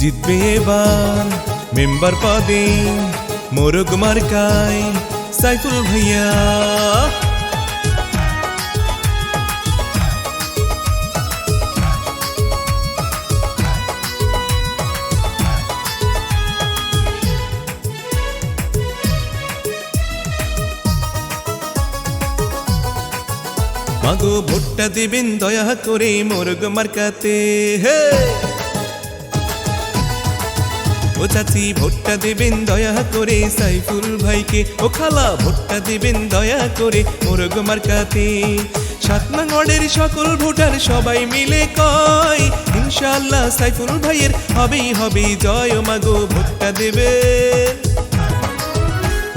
জিতবে এবার মেম্বার পদে মোরগ মার্কায় সাইফুল ভাইয়া। মাগো ভোটটা দিবেন দয়া করে মোরগ মার্কাতে, হে! ও চাচি, ভোটটা দেবেন দয়া করে। সাইফুল ভাইকে ও খালা, ভোটটা দেবেন দয়া করে। মোরগ মার্কাতে সাত নঙের সকল ভোটার সবাই মিলে কয় ইনশাল্লাহ সাইফুল ভাইয়ের হবেই হবে জয় মাগো, ভোটটা দেবেন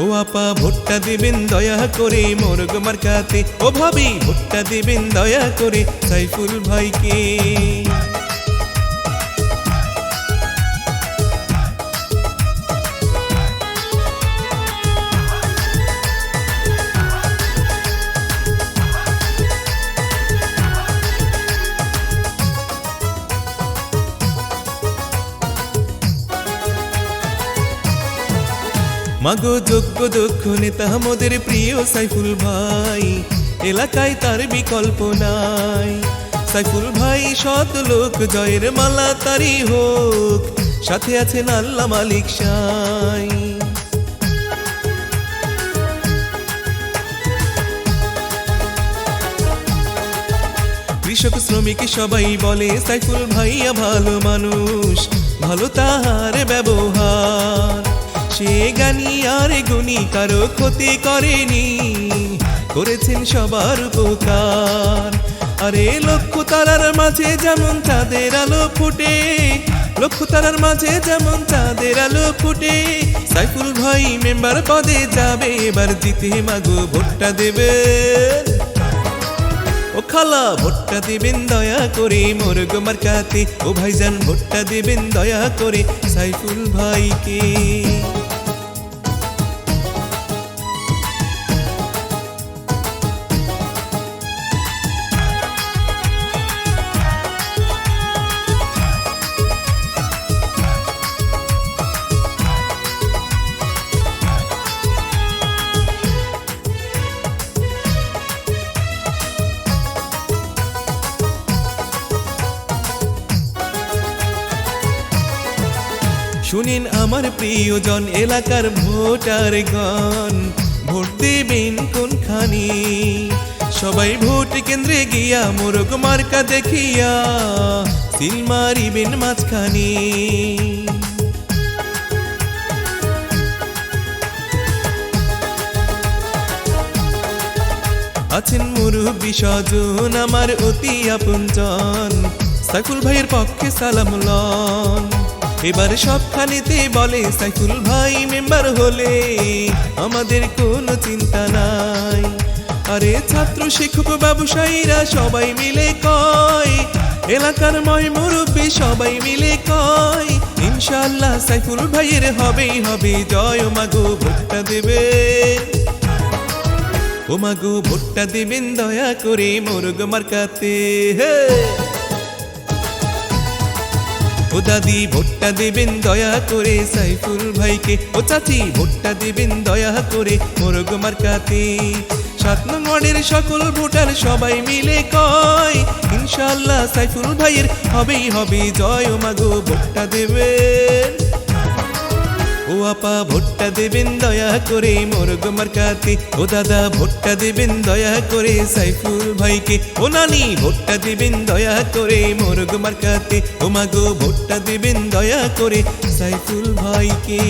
ও আপা, ভোটটা দিবেন দয়া করে। মোরগ মার্কাতে ও ভাবি, ভোটটা দিবেন দয়া করে। সাইফুল ভাইকে মাগো যোগ্য দক্ষ নেতা আমাদের প্রিয় সাইফুল ভাই, এলাকায় তার বিকল্প নাই। সাইফুল ভাই সৎ লোক, জয়ের মালা তারি হোক, সাথে আছেন আল্লাহ মালিক সাই। কৃষক, শ্রমিক সবাই বলে, সাইফুল ভাইয়া ভালো মানুষ, ভালো তাহার ব্যবহার। সে গানি আর গুণী কারও ক্ষতি করেনি। করেছেন সবার উপকার। আরে লক্ষ্য তারার মাঝে যেমন চাঁদের আলো ফুটে, লক্ষ্য তারার মাঝে যেমন চাঁদের আলো ফুটে, সাইফুল ভাই মেম্বার পদে যাবে, এবার জিতে মাগো ভোটটা দেবে। ও খালা, ভোটটা দিবেন দয়া করে মোর গোমার কাতে ও ভাইজান, ভোটটা দিবেন দয়া করে, সাইফুল ভাইকে। শুনিন আমার প্রিয়জন, এলাকার ভোটার গণ। ভোট দেবেন কোনখানি? সবাই ভোট কেন্দ্রে গিয়া মোরগ মার্কা দেখিয়া সিল মারিবেন মাঝখানি। আছেন মুরব্বী স্বজন, আমার অতি আপনজন। সাইফুল ভাইয়ের পক্ষে সালাম লন। এবার সবখানেতে বলে, সাইফুল ভাই মেম্বার হলে আমাদের কোনো চিন্তা নাই। আরে ছাত্র শিক্ষক ব্যবসায়ীরা সবাই মিলে কয়, এলাকার ময় মুরব্বী সবাই মিলে কয় ইনশাল্লাহ সাইফুল ভাইয়ের হবেই হবে জয় মাগো ভোটটা দেবে। ও মাগো ভোটটা দিবেন দয়া করে, মোরগ মার্কাতে, হে! ও দাদি ভোটটা দেবেন দয়া করে সাইফুল ভাইকে। ও চাচি, ভোটটা দেবেন দয়া করে মোরগ মার্কাতে। সাত নম্বরের সকল ভোটার সবাই মিলে কয় ইনশাল্লাহ সাইফুল ভাইয়ের হবেই হবে জয় ও মাগো ভোটটা দেবেন। ও আপা ভোটটা দেবেন দয়া করে মোরগ মার্কাতে। ও দাদা, ভোটটা দেবেন দয়া করে সাইফুল ভাইকে। ও নানি, ভোটটা দেবেন দয়া করে মোরগ মার্কাতে। ও মাগো, ভোটটা দেবেন দয়া করে সাইফুল ভাইকে।